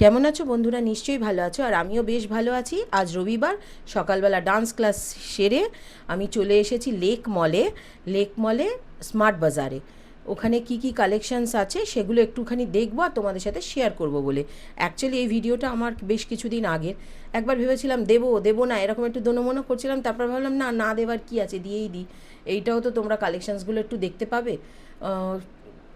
কেমন আছো বন্ধুরা? নিশ্চয়ই ভালো আছো আর আমিও বেশ ভালো আছি। আজ রবিবার, সকালবেলা ডান্স ক্লাস সেরে আমি চলে এসেছি লেক মলে লেক মলে স্মার্ট বাজারে ওখানে কি কি কালেকশনস আছে সেগুলো একটুখানি দেখব আর তোমাদের সাথে শেয়ার করব বলে। অ্যাকচুয়ালি এই ভিডিওটা আমার বেশ কিছুদিন আগের। একবার ভেবেছিলাম দেবো দেবো না, এরকম একটু দনোমনো করছিলাম, তারপর ভাবলাম না না দেবার কি আছে, দিয়েই দিই। এইটাও তো তোমরা কালেকশনসগুলো একটু দেখতে পাবে।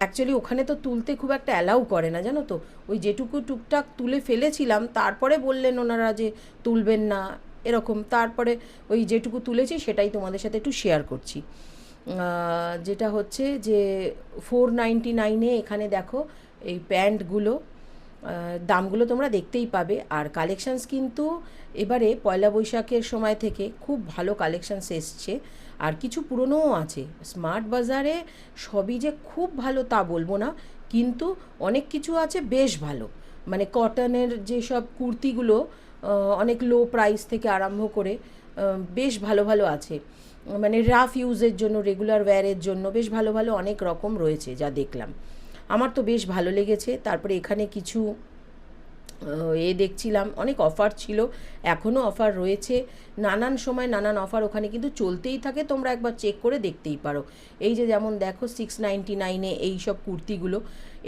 অ্যাকচুয়ালি ওখানে তো তুলতে খুব একটা অ্যালাউ করে না, জানো তো? ওই যেটুকু টুকটাক তুলে ফেলেছিলাম, তারপরে বললেন ওনারা যে তুলবেন না, এরকম। তারপরে ওই যেটুকু তুলেছি, সেটাই তোমাদের সাথে একটু শেয়ার করছি। যেটা হচ্ছে যে ফোর নাইনটি নাইনে এখানে দেখো, এই প্যান্টগুলো দামগুলো তোমরা দেখতেই পাবে। আর কালেকশানস কিন্তু এবারে পয়লা বৈশাখের সময় থেকে খুব ভালো কালেকশানস এসছে। আর কিছু পুরনোও আছে। স্মার্ট বাজারে সবই যে খুব ভালো তা বলব না, কিন্তু অনেক কিছু আছে বেশ ভালো। মানে কটনের যেসব কুর্তিগুলো অনেক লো প্রাইস থেকে আরম্ভ করে বেশ ভালো ভালো আছে। মানে রাফ ইউজের জন্য রেগুলার ওয়্যারের জন্য বেশ ভালো ভালো অনেক রকম রয়েছে যা দেখলাম। আমার তো বেশ ভালো লেগেছে। তারপরে এখানে কিছু এ দেখছিলাম, অনেক অফার ছিল এখনও অফার রয়েছে। নানান সময় নানান অফার ওখানে কিন্তু চলতেই থাকে, তোমরা একবার চেক করে দেখতেই পারো। এই যে যেমন দেখো সিক্স নাইনটি নাইনে এই সব কুর্তিগুলো,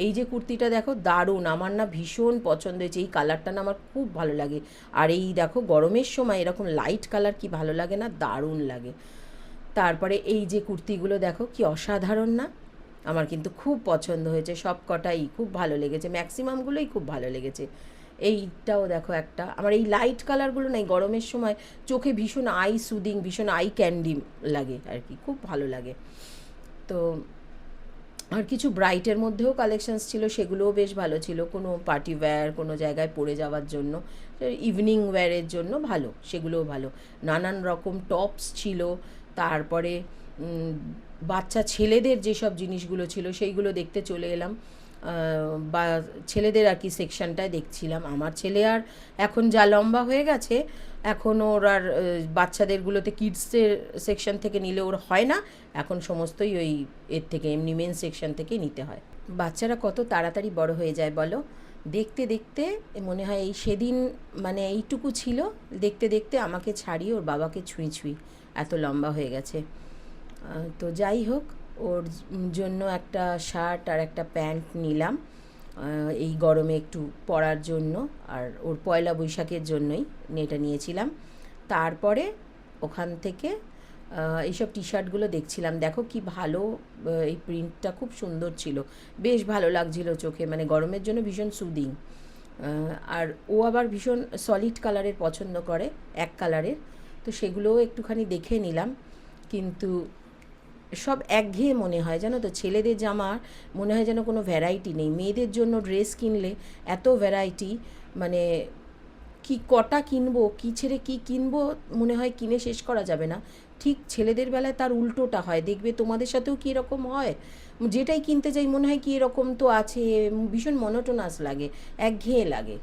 এই যে কুর্তিটা দেখো দারুণ, আমার না ভীষণ পছন্দ হয়েছে, এই কালারটা না আমার খুব ভালো লাগে। আর এই দেখো গরমের সময় এরকম লাইট কালার কি ভালো লাগে না, দারুণ লাগে। তারপরে এই যে কুর্তিগুলো দেখো কি অসাধারণ না? আমার কিন্তু খুব পছন্দ হয়েছে সব কটাই খুব ভালো লেগেছে, ম্যাক্সিমামগুলোই খুব ভালো লেগেছে। এইটাও দেখো একটা, আমার এই লাইট কালারগুলো নাই গরমের সময় চোখে ভীষণ আই সুদিং ভীষণ আই ক্যান্ডি লাগে আর কি, খুব ভালো লাগে। তো আর কিছু ব্রাইটের মধ্যেও কালেকশানস ছিল, সেগুলোও বেশ ভালো ছিল, কোনো পার্টি ওয়্যার কোনো জায়গায় পরে যাওয়ার জন্য ইভিনিং ওয়্যারের জন্য ভালো, সেগুলোও ভালো। নানান রকম টপস ছিল, তারপরে বাচ্চা ছেলেদের যেসব জিনিসগুলো ছিল, সেইগুলো দেখতে চলে এলাম। বা ছেলেদের আর কি সেকশনটায় দেখছিলাম। আমার ছেলে আর এখন যা লম্বা হয়ে গেছে, এখন ওর আর বাচ্চাদেরগুলোতে কিডসের সেকশন থেকে নিলে ওর হয় না। এখন সমস্তই ওই এর থেকে, এমনি মেন সেকশন থেকে নিতে হয়। বাচ্চারা কত তাড়াতাড়ি বড় হয়ে যায় বলো? দেখতে দেখতে মনে হয় এই সেদিন মানে এইটুকু ছিল। দেখতে দেখতে আমাকে ছাড়িয়ে ওর বাবাকে ছুঁই ছুঁই এত লম্বা হয়ে গেছে। তো যাই হোক, ওর জন্য একটা শার্ট আর একটা প্যান্ট নিলাম। এই গরমে একটু পরার জন্য আর ওর পয়লা বৈশাখের জন্যই এটা নিয়েছিলাম। তারপরে ওখান থেকে এইসব টি শার্টগুলো দেখছিলাম। দেখো কি ভালো এই প্রিন্টটা খুব সুন্দর ছিল। বেশ ভালো লাগছিল চোখে মানে গরমের জন্য ভীষণ সুদিং আর ও আবার ভীষণ সলিড কালারের পছন্দ করে, এক কালারের তো সেগুলোও একটুখানি দেখে নিলাম। কিন্তু সব একঘেয়ে মনে হয়, জানো তো? ছেলেদের জামার মনে হয় যেন কোনো ভ্যারাইটি নেই। মেয়েদের জন্য ড্রেস কিনলে এত ভ্যারাইটি মানে কি কটা কিনবো, কি ছেড়ে কি কিনবো, মনে হয় কিনে শেষ করা যাবে না। ঠিক ছেলেদের বেলায় তার উল্টোটা হয়। দেখবে তোমাদের সাথেও কি এরকম হয়? যেটাই কিনতে যাই, মনে হয় কি এরকম তো আছে, ভীষণ মনোটোনাস লাগে, একঘেয়ে লাগে।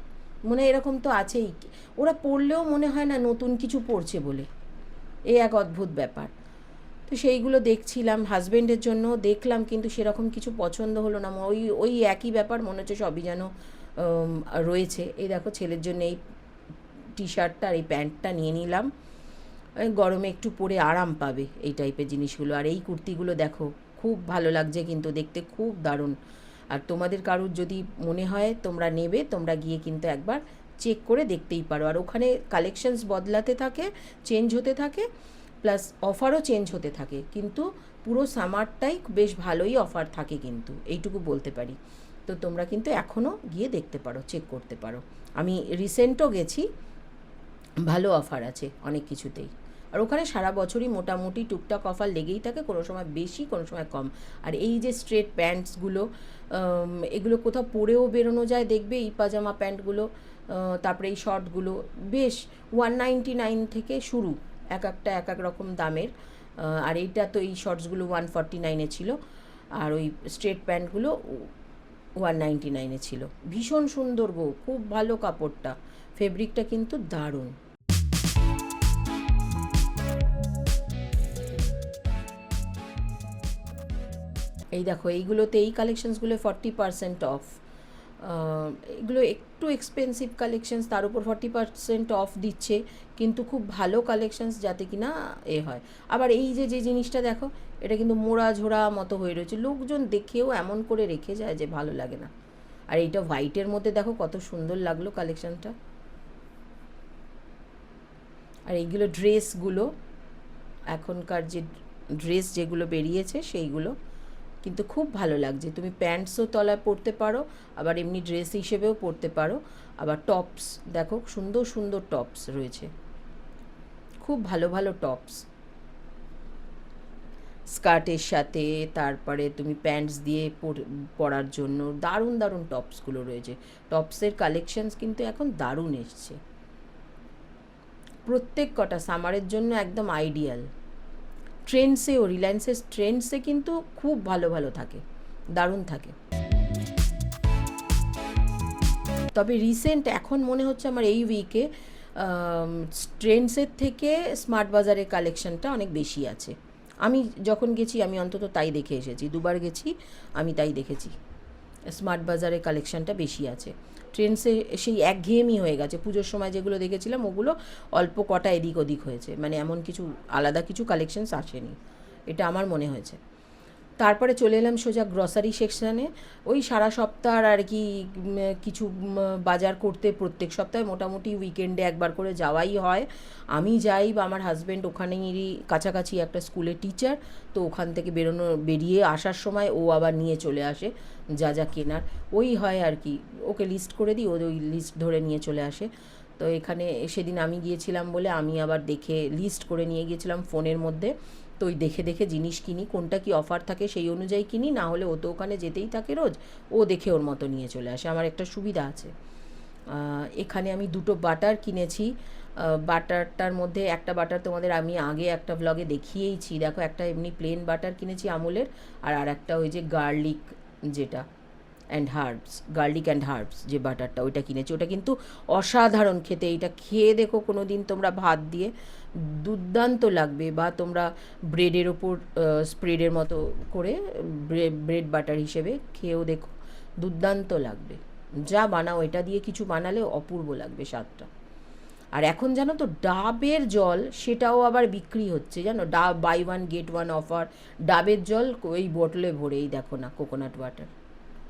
মনে হয় এরকম তো আছেই। ওরা পড়লেও মনে হয় না নতুন কিছু পড়ছে বলে। এ এক অদ্ভুত ব্যাপার। তো সেইগুলো দেখছিলাম হাজবেন্ডের জন্য দেখলাম কিন্তু সেরকম কিছু পছন্দ হলো না। ওই ওই একই ব্যাপার মনে হচ্ছে সবই যেন রয়েছে। এই দেখো ছেলের জন্য এই টি শার্টটা আর এই প্যান্টটা নিয়ে নিলাম। গরমে একটু পরে আরাম পাবে এই টাইপের জিনিসগুলো। আর এই কুর্তিগুলো দেখো, খুব ভালো লাগছে কিন্তু দেখতে খুব দারুণ। আর তোমাদের কারুর যদি মনে হয় তোমরা নেবে, তোমরা গিয়ে কিন্তু একবার চেক করে দেখতেই পারো। আর ওখানে কালেকশনস বদলাতে থাকে চেঞ্জ হতে থাকে। প্লাস অফারও চেঞ্জ হতে থাকে। কিন্তু পুরো সামারটাই বেশ ভালোই অফার থাকে কিন্তু, এইটুকু বলতে পারি। তো তোমরা কিন্তু এখনও গিয়ে দেখতে পারো চেক করতে পারো। আমি রিসেন্টও গেছি, ভালো অফার আছে অনেক কিছুতেই। আর ওখানে সারা বছরই মোটামুটি টুকটাক অফার লেগেই থাকে, কোনো সময় বেশি, কোনো সময় কম। আর এই যে স্ট্রেট প্যান্টসগুলো এগুলো কোথাও পরেও বেরোনো যায়, দেখবে এই পাজামা প্যান্টগুলো তারপরে এই শর্টগুলো বেশ ওয়ান নাইনটি নাইন থেকে শুরু। এক একটা, এক এক রকম দামের। আর এইটা তো এই শর্টসগুলো ওয়ান ফর্টি নাইনে ছিল। আর ওই স্ট্রেট প্যান্টগুলো ওয়ান নাইনটি নাইনে ছিল। ভীষণ সুন্দর গো খুব ভালো কাপড়টা। ফেব্রিকটা কিন্তু দারুণ। এই দেখো, এইগুলোতে এই কালেকশনসগুলো ফর্টি পার্সেন্ট অফ এগুলো একটু এক্সপেন্সিভ কালেকশনস তার উপর ফর্টি পার্সেন্ট অফ দিচ্ছে, কিন্তু খুব ভালো কালেকশনস যাতে কিনা এ হয়। আবার এই যে যে জিনিসটা দেখো, এটা কিন্তু মোড়া ঝোড়া মতো হয়ে রয়েছে। লোকজন দেখেও এমন করে রেখে যায় যে ভালো লাগে না। আর এইটা হোয়াইটের মধ্যে দেখো, কত সুন্দর লাগল কালেকশনটা আর এইগুলো ড্রেসগুলো এখনকার যে ড্রেস যেগুলো বেরিয়েছে, সেইগুলো। কিন্তু খুব ভালো লাগছে। তুমি প্যান্টসও তলায় পরতে পারো, আবার এমনি ড্রেস হিসেবেও পরতে পারো। আবার টপস, দেখো সুন্দর সুন্দর টপস রয়েছে। খুব ভালো ভালো টপস। স্কার্টের সাথে, তারপরে তুমি প্যান্টস দিয়ে পর- পরার জন্য দারুণ দারুণ টপসগুলো রয়েছে। টপসের কালেকশনস কিন্তু এখন দারুণ এসছে। প্রত্যেক কটা, সামারের জন্য একদম আইডিয়াল। ট্রেন্ডসেও রিলায়েন্সের ট্রেন্ডসে কিন্তু খুব ভালো ভালো থাকে, দারুণ থাকে। তবে রিসেন্ট এখন মনে হচ্ছে আমার এই উইকে ট্রেন্ডসের থেকে স্মার্ট বাজারের কালেকশনটা অনেক বেশি আছে। আমি যখন গেছি, আমি অন্তত তাই দেখে এসেছি। দুবার গেছি, আমি তাই দেখেছি। স্মার্ট বাজারের কালেকশনটা বেশি আছে। ট্রেন্ডসে সেই একঘেয়েমি হয়ে গেছে। পুজোর সময় যেগুলো দেখেছিলাম, ওগুলো অল্প কটা এদিক ওদিক হয়েছে। মানে এমন কিছু, আলাদা কিছু কালেকশনস আসেনি। এটা আমার মনে হয়েছে। তারপরে চলে এলাম সোজা গ্রসারি সেকশানে ওই সারা সপ্তাহ আর কি কিছু বাজার করতে প্রত্যেক সপ্তাহে মোটামুটি উইকেন্ডে একবার করে যাওয়াই হয়। আমি যাই বা আমার হাজব্যান্ড ওখানেই কাছাকাছি একটা স্কুলের টিচার তো ওখান থেকে বেরোনো, বেরিয়ে আসার সময় ও আবার নিয়ে চলে আসে, যা যা কেনার। ওই হয় আর কি, ওকে লিস্ট করে দিই, ও ওই লিস্ট ধরে নিয়ে চলে আসে। তো এখানে সেদিন আমি গিয়েছিলাম বলে আমি আবার দেখে লিস্ট করে নিয়ে গিয়েছিলাম ফোনের মধ্যে। তো ওই দেখে দেখে জিনিস কিনি, কোনটা কি অফার থাকে সেই অনুযায়ী কিনি, না হলে ও তো ওখানে যেতেই থাকে রোজ, ও দেখে ওর মতো নিয়ে চলে আসে। আমার একটা সুবিধা আছে। এখানে আমি দুটো বাটার কিনেছি। বাটারটার মধ্যে একটা বাটার তোমাদের আমি আগে একটা ব্লগে দেখিয়েইছি। দেখো, একটা এমনি প্লেন বাটার কিনেছি আমুলের, আর আর একটা ওই যে গার্লিক যেটা and herbs garlic and herbs যে বাটারটা, ওইটা কিনেছি। ওটা কিন্তু অসাধারণ খেতে। এইটা খেয়ে দেখো কোনো দিন তোমরা ভাত দিয়ে। দুর্দান্ত লাগবে বা তোমরা ব্রেডের ওপর স্প্রেডের মতো করে ব্রেড বাটার হিসেবে খেয়েও দেখো, দুর্দান্ত লাগবে। যা বানাও, এটা দিয়ে কিছু বানালে অপূর্ব লাগবে স্বাদটা। আর এখন জানো তো, ডাবের জল, সেটাও আবার বিক্রি হচ্ছে, জানো? ডাব buy one get one offer ডাবের জল ওই বোতলে ভরেই দেখো না কোকোনাট ওয়াটার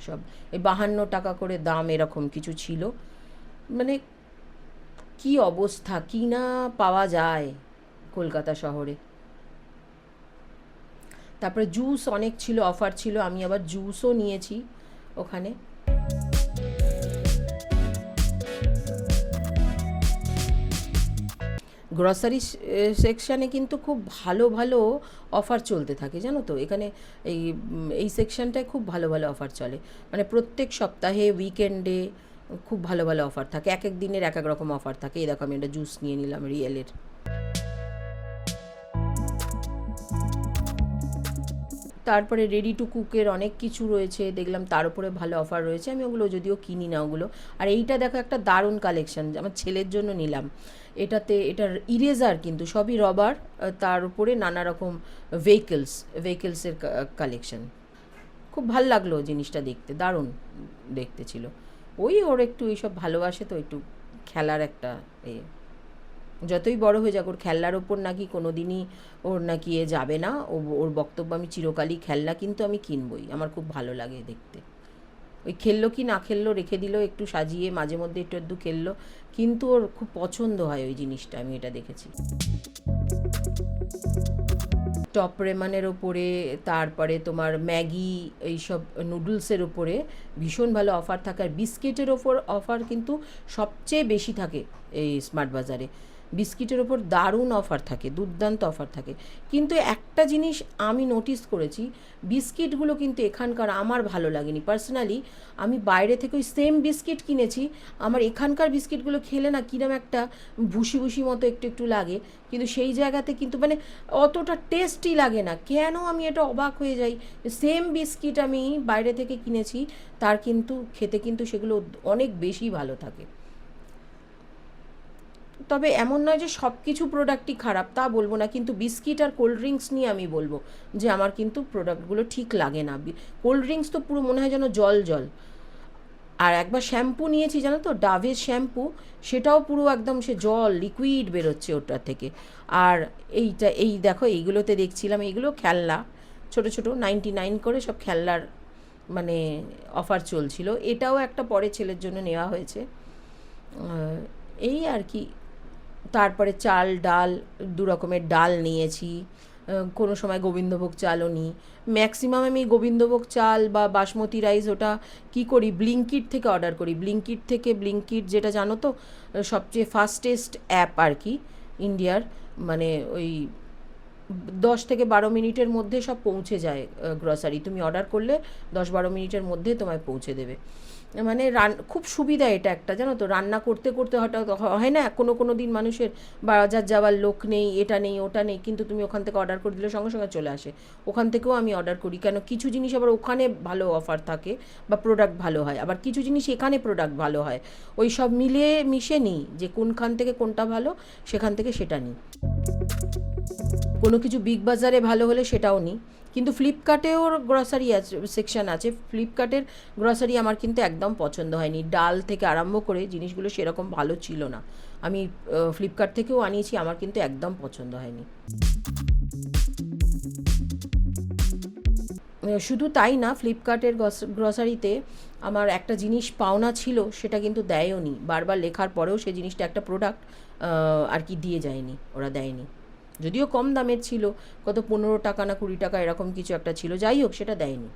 সব। এই বাহান্ন টাকা করে দাম এরকম কিছু ছিল। মানে কি অবস্থা? কি না পাওয়া যায় কলকাতা শহরে? তারপরে জুস অনেক ছিল অফার ছিল, আমি আবার জুসও নিয়েছি ওখানে। গ্রসারি সেকশানে কিন্তু খুব ভালো ভালো অফার চলতে থাকে, জানো তো? এখানে এই এই সেকশনটায় খুব ভালো ভালো অফার চলে। মানে প্রত্যেক সপ্তাহে উইকেন্ডে খুব ভালো ভালো অফার থাকে। এক এক দিনের এক এক রকম অফার থাকে। এই দেখো আমি একটা জুস নিয়ে নিলাম রিয়েলের তারপরে রেডি টু কুকের অনেক কিছু রয়েছে। দেখলাম তার উপরে ভালো অফার রয়েছে। আমি ওগুলো যদিও কিনি না ওগুলো। আর এইটা দেখো একটা দারুণ কালেকশন আমার ছেলের জন্য নিলাম। এটাতে এটার ইরেজার কিন্তু সবই রবার তার উপরে নানা রকম ভেহিকেলস ভেহিকেলসের কালেকশন খুব ভালো লাগল জিনিসটা দেখতে। দারুণ দেখতে ছিল। ওই ওর একটু এইসব ভালোবাসে তো, একটু খেলার একটা এ। যতই বড় হয়ে যাক, ওর খেলনার ওপর নাকি কোনো দিনই ওর নাকি এ যাবে না। ও, ওর বক্তব্য আমি চিরকালই খেলনা কিন্তু আমি কিনবই, আমার খুব ভালো লাগে দেখতে। ওই খেললো কি না খেললো, রেখে দিল, একটু সাজিয়ে মাঝে মধ্যে একটু একটু খেললো, কিন্তু ওর খুব পছন্দ হয় ওই জিনিসটা, আমি এটা দেখেছি। টপ রেমানের ওপরে, তারপরে তোমার ম্যাগি, এইসব নুডলসের ওপরে ভীষণ ভালো অফার থাকে। আর বিস্কিটের ওপর অফার কিন্তু সবচেয়ে বেশি থাকে এই স্মার্ট বাজারে। বিস্কিটের ওপর দারুণ অফার থাকে, দুর্দান্ত অফার থাকে। কিন্তু একটা জিনিস আমি নোটিস করেছি, বিস্কিটগুলো কিন্তু এখানকার আমার ভালো লাগেনি। পার্সোনালি আমি বাইরে থেকে ওই সেম বিস্কিট কিনেছি, আমার এখানকার বিস্কিটগুলো খেলে না কিরম একটা ভুসি ভুসি মতো একটু একটু লাগে। কিন্তু সেই জায়গাতে কিন্তু মানে অতটা টেস্টি লাগে না। কেন আমি এটা অবাক হয়ে যাই? সেম বিস্কিট আমি বাইরে থেকে কিনেছি, তার কিন্তু, খেতে কিন্তু সেগুলো অনেক বেশি ভালো থাকে। তবে এমন নয় যে সব কিছু প্রোডাক্টই খারাপ, তা বলব না। কিন্তু বিস্কিট আর কোল্ড ড্রিঙ্কস নিয়ে আমি বলব যে আমার কিন্তু প্রোডাক্টগুলো ঠিক লাগে না। কোল্ড ড্রিঙ্কস তো পুরো মনে হয় যেন জল জল। আর একবার শ্যাম্পু নিয়েছি, জানো তো? ডাভের শ্যাম্পু সেটাও পুরো একদম সে জল লিকুইড বেরোচ্ছে ওটার থেকে। আর এইটা, এই দেখো, এইগুলোতে দেখছিলাম, এইগুলো খেলনা। ছোট ছোট নাইনটি নাইন করে সব খেলনার মানে অফার চলছিল। এটাও একটা পরে ছেলের জন্য নেওয়া হয়েছে। এই আর কি। তারপরে চাল, ডাল, দু রকমের ডাল নিয়েছি। কোনো সময় গোবিন্দভোগ চালও নিই। ম্যাক্সিমাম আমি গোবিন্দভোগ চাল বা বাসমতি রাইস ওটা কি করি? ব্লিঙ্কিট থেকে অর্ডার করি। ব্লিঙ্কিট থেকে ব্লিঙ্কিট যেটা জানো তো সবচেয়ে ফাস্টেস্ট অ্যাপ আর কি ইন্ডিয়ার মানে ওই দশ থেকে বারো মিনিটের মধ্যে সব পৌঁছে যায় গ্রসারি তুমি অর্ডার করলে দশ বারো মিনিটের মধ্যে তোমায় পৌঁছে দেবে। মানে রান, খুব সুবিধা এটা একটা, জানো তো? রান্না করতে করতে হঠাৎ হয় না? কোনো কোনো দিন মানুষের বাজার যাওয়ার লোক নেই, এটা নেই, ওটা নেই, কিন্তু তুমি ওখান থেকে অর্ডার করে দিলে সঙ্গে সঙ্গে চলে আসে। ওখান থেকেও আমি অর্ডার করি, কেন কিছু জিনিস আবার ওখানে ভালো অফার থাকে বা প্রোডাক্ট ভালো হয়, আবার কিছু জিনিস এখানে প্রোডাক্ট ভালো হয়। ওই সব মিলিয়ে মিশে নিই, যে কোনখান থেকে কোনটা ভালো, সেখান থেকে সেটা নিই। কোনো কিছু বিগ বাজারে ভালো হলে সেটাও নিই। কিন্তু ফ্লিপকার্টেও গ্রসারি আছে সেকশন আছে। ফ্লিপকার্টের গ্রসারি আমার কিন্তু একদম পছন্দ হয়নি। ডাল থেকে আরম্ভ করে জিনিসগুলো সেরকম ভালো ছিল না। আমি ফ্লিপকার্ট থেকেও আনিয়েছি, আমার কিন্তু একদম পছন্দ হয়নি। শুধু তাই না ফ্লিপকার্টের গ্রসারিতে আমার একটা জিনিস পাওনা ছিল, সেটা কিন্তু দেয়ও নি বারবার লেখার পরেও সে জিনিসটা একটা প্রোডাক্ট আর কি দিয়ে যায়নি, ওরা দেয়নি। যদিও কম দামের ছিল, কত পনেরো টাকা না কুড়ি টাকা এরকম কিছু একটা ছিল, যাই হোক সেটা দেয়নি।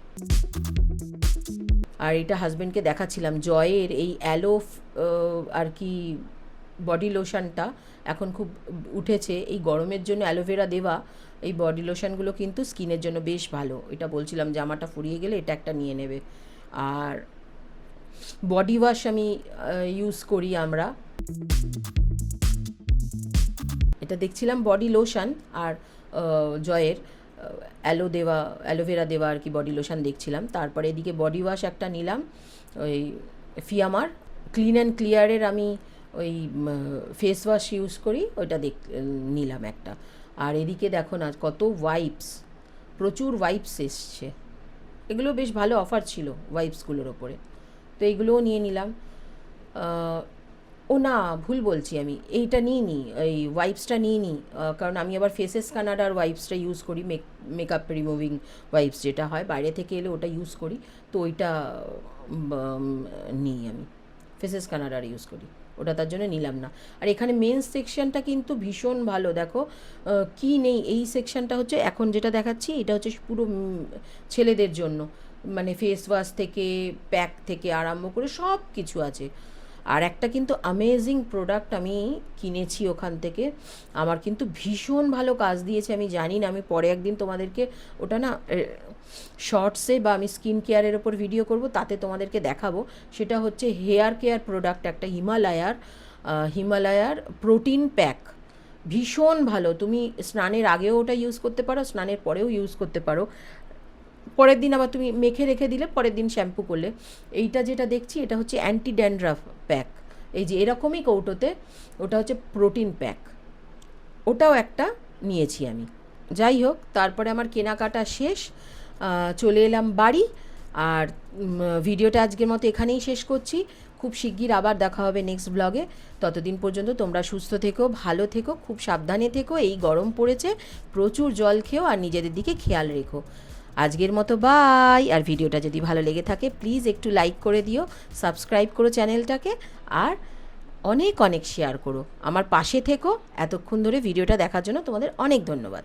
আর এটা হাজব্যান্ডকে দেখাচ্ছিলাম, জয়ের এই অ্যালো আর কি বডি লোশনটা এখন খুব উঠেছে। এই গরমের জন্য অ্যালোভেরা দেওয়া, এই বডি লোশনগুলো কিন্তু স্কিনের জন্য বেশ ভালো। এটা বলছিলাম জামাটা ফুরিয়ে গেলে এটা একটা নিয়ে নেবে। আর বডি ওয়াশ আমি ইউজ করি আমরা। এটা দেখছিলাম বডি লোশন আর জয়ের অ্যালো দেওয়া অ্যালোভেরা দেওয়া আর কি বডি লোশন দেখছিলাম। তারপরে এদিকে বডি ওয়াশ একটা নিলাম, ওই ফিয়ামার ক্লিন অ্যান্ড ক্লিয়ারের আমি ওই ফেস ওয়াশ ইউজ করি, ওইটা দেখ, নিলাম একটা। আর এদিকে দেখো না, কত ওয়াইপস প্রচুর ওয়াইপস এসছে। এগুলো বেশ ভালো অফার ছিল ওয়াইপসগুলোর ওপরে। তো এগুলোও নিয়ে নিলাম। ও না, ভুল বলছি আমি। এইটা নিই নি, এই ওয়াইপসটা নিই নি কারণ আমি আবার ফেসেস কানাডার ওয়াইপসটা ইউজ করি মেক মেকআপ রিমুভিং ওয়াইপস যেটা হয়, বাইরে থেকে এলে ওটা ইউজ করি, তো ওইটা নিই আমি। ফেসেস কানাডার ইউজ করি, ওটা তার জন্য নিলাম না। আর এখানে মেন সেকশনটা কিন্তু ভীষণ ভালো, দেখো কি নেই, এই সেকশনটা হচ্ছে, এখন যেটা দেখাচ্ছি, এটা হচ্ছে পুরো ছেলেদের জন্য মানে ফেস ওয়াশ থেকে প্যাক থেকে আরম্ভ করে সব কিছু আছে। আর একটা কিন্তু অ্যামেজিং প্রোডাক্ট আমি কিনেছি ওখান থেকে। আমার কিন্তু ভীষণ ভালো কাজ দিয়েছে, আমি জানি না, আমি পরে একদিন তোমাদেরকে ওটা না শর্টসে বা আমি স্কিন কেয়ারের ওপর ভিডিও করব, তাতে তোমাদেরকে দেখাবো। সেটা হচ্ছে হেয়ার কেয়ার প্রোডাক্ট একটা হিমালয়ার হিমালয়ার প্রোটিন প্যাক ভীষণ ভালো, তুমি স্নানের আগেও ওটা ইউজ করতে পারো, স্নানের পরেও ইউজ করতে পারো। পরের দিন আবার তুমি মেখে রেখে দিলে, পরের দিন শ্যাম্পু করলে। এইটা যেটা দেখছি, এটা হচ্ছে অ্যান্টি ড্যান্ড্রাফ প্যাক এই যে এরকমই কৌটোতে, ওটা হচ্ছে প্রোটিন প্যাক ওটাও একটা নিয়েছি আমি। যাই হোক, তারপরে আমার কেনাকাটা শেষ। চলে এলাম বাড়ি। আর ভিডিওটা আজকের মতো এখানেই শেষ করছি। খুব শিগগির আবার দেখা হবে নেক্সট ব্লগে ততদিন পর্যন্ত তোমরা সুস্থ থেকো, ভালো থেকো, খুব সাবধানে থেকো। এই গরম পড়েছে, প্রচুর জল খেও আর নিজেদের দিকে খেয়াল রেখো। আজকের মতো বাই আর ভিডিওটা যদি ভালো লেগে থাকে প্লিজ একটু লাইক করে দিও সাবস্ক্রাইব করো চ্যানেলটাকে আর অনেক অনেক শেয়ার করো। আমার পাশে থেকো। এতক্ষণ ধরে ভিডিওটা দেখার জন্য তোমাদের অনেক ধন্যবাদ।